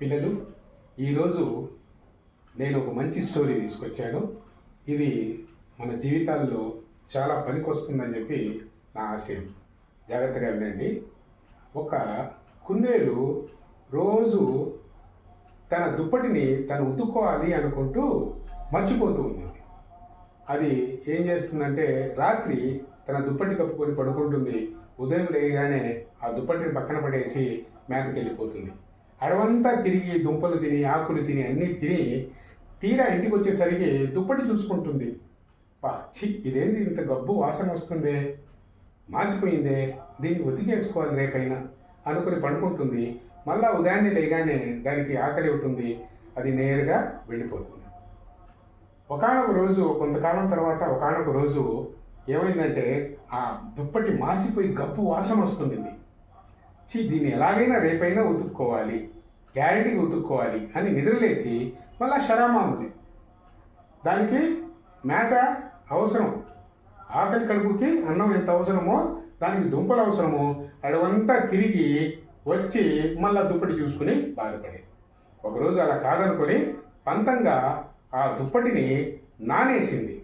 పిల్లలు ఈరోజు నేను ఒక మంచి స్టోరీ తీసుకొచ్చాను. ఇది మన జీవితాల్లో చాలా పనికొస్తుందని చెప్పి నా ఆశయం. జాగ్రత్తగా వినండి. ఒక కుందేలు రోజు తన దుప్పటిని తను ఉతుక్కోవాలి అనుకుంటూ మర్చిపోతూ ఉంది. అది ఏం చేస్తుందంటే రాత్రి తన దుప్పటి కప్పుకొని పడుకుంటుంది. ఉదయం లేగానే ఆ దుప్పటిని పక్కన పడేసి మేతకి వెళ్ళిపోతుంది అడవంతా తిరిగి దుంపలు తిని ఆకులు తిని అన్నీ తిని తీరా ఇంటికి వచ్చేసరికి దుప్పటి చూసుకుంటుంది. పా ఇదేంది ఇంత గబ్బు వాసన వస్తుందే? మాసిపోయిందే? దీన్ని ఉతికేసుకోవాలి రేపైనా అనుకుని పండుకుంటుంది. మళ్ళా ఉదయాన్నే లేగానే దానికి ఆకలి అవుతుంది. అది నేరుగా వెళ్ళిపోతుంది. ఒకనొక రోజు కొంతకాలం తర్వాత ఒకనొక రోజు ఏమైందంటే ఆ దుప్పటి మాసిపోయి గబ్బు వాసన వస్తుంది చీ దీన్ని ఎలాగైనా రేపైనా ఉతుక్కోవాలి. గ్యారంటీకి ఉతుక్కోవాలి అని నిద్రలేసి మళ్ళా శరామాముంది దానికి మేత అవసరం. ఆకలి కడుపుకి అన్నం ఎంత అవసరమో దానికి దుంపలు అవసరమో అడవంతా తిరిగి వచ్చి మళ్ళా దుప్పటి చూసుకుని బాధపడేది ఒకరోజు అలా కాదనుకొని పంతంగా ఆ దుప్పటిని నానేసింది.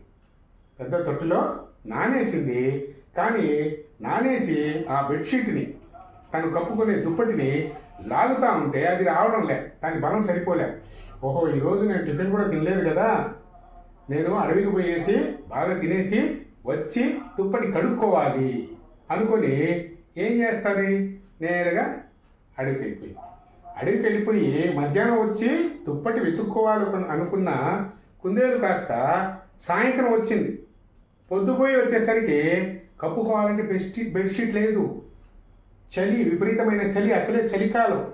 పెద్ద తొట్టులో నానేసింది. కానీ నానేసి ఆ బెడ్షీట్ని తను కప్పుకునే దుప్పటిని లాగుతా ఉంటే అది రావడం లే దాని బలం సరిపోలే. ఓహో ఈరోజు నేను టిఫిన్ కూడా తినలేదు కదా. నేను అడవికి పోయేసి బాగా తినేసి వచ్చి దుప్పటి కడుక్కోవాలి అనుకొని ఏం చేస్తుంది? నేరుగా అడవికి వెళ్ళిపోయి అడవికి వెళ్ళిపోయి మధ్యాహ్నం వచ్చి దుప్పటి వెతుక్కోవాలి అనుకున్న కుందేలు కాస్త సాయంత్రం వచ్చింది. పొద్దుపోయి వచ్చేసరికి కప్పుకోవాలంటే బెడ్షీట్ బెడ్షీట్ లేదు. చలి విపరీతమైన చలి అసలే చలికాలం.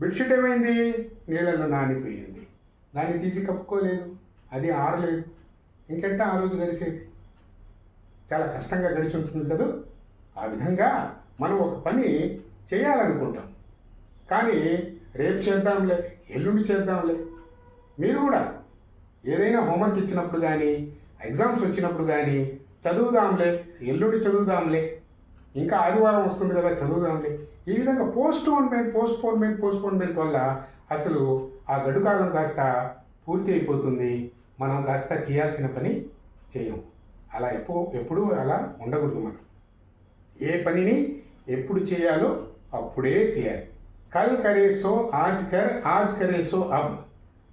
బెడ్షీట్ ఏమైంది? నీళ్ళల్లో నానిపోయింది. దాన్ని తీసి కప్పుకోలేదు. అది ఆరలేదు. ఇంకెట్టా ఆ రోజు గడిచేది? చాలా కష్టంగా గడిచి ఉంటుంది కదా? ఆ విధంగా మనం ఒక పని చేయాలనుకుంటాం. కానీ రేపు చేద్దాంలే ఎల్లుండి చేద్దాంలే. మీరు కూడా ఏదైనా హోంవర్క్ ఇచ్చినప్పుడు కానీ ఎగ్జామ్స్ వచ్చినప్పుడు కానీ చదువుదాంలే ఎల్లుండి చదువుదాంలే. ఇంకా ఆదివారం వస్తుంది కదా చదువుదాంలే. ఈ విధంగా postponement postponement postponement వల్ల అసలు ఆ గడుకాలం కాస్త పూర్తి అయిపోతుంది. మనం కాస్త చేయాల్సిన పని చేయం. అలా ఎప్పుడు ఎప్పుడు అలా ఉండకూడదు మనం. ఏ పనిని ఎప్పుడు చేయాలో అప్పుడే చేయాలి. కల్ కరేసో ఆజ్ కర్ ఆజ్ కరేసో అబ్.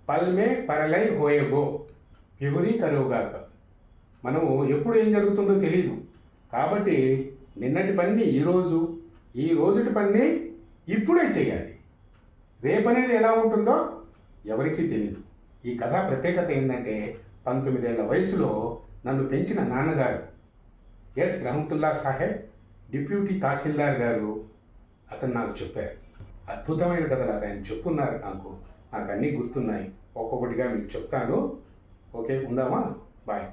పల్మే పరలై హోయగో ప్యూరీ కరోగాక మనము ఎప్పుడు ఏం జరుగుతుందో తెలియదు కాబట్టి నిన్నటి పని ఈరోజు ఈ రోజుటి పని ఇప్పుడే చేయాలి. రేపనేది ఎలా ఉంటుందో ఎవరికీ తెలియదు ఈ కథ ప్రత్యేకత ఏంటంటే పంతొమ్మిదేళ్ళ వయసులో నన్ను పెంచిన నాన్నగారు ఎస్ రహమతుల్లా సాహెబ్ డిప్యూటీ తహసీల్దార్ గారు అతను నాకు చెప్పారు. అద్భుతమైన కథలు అది ఆయన చెప్పున్నారు నాకు. నాకు అన్నీ గుర్తున్నాయి. ఒక్కొక్కటిగా మీకు చెప్తాను. ఓకే ఉందామా? బాయ్.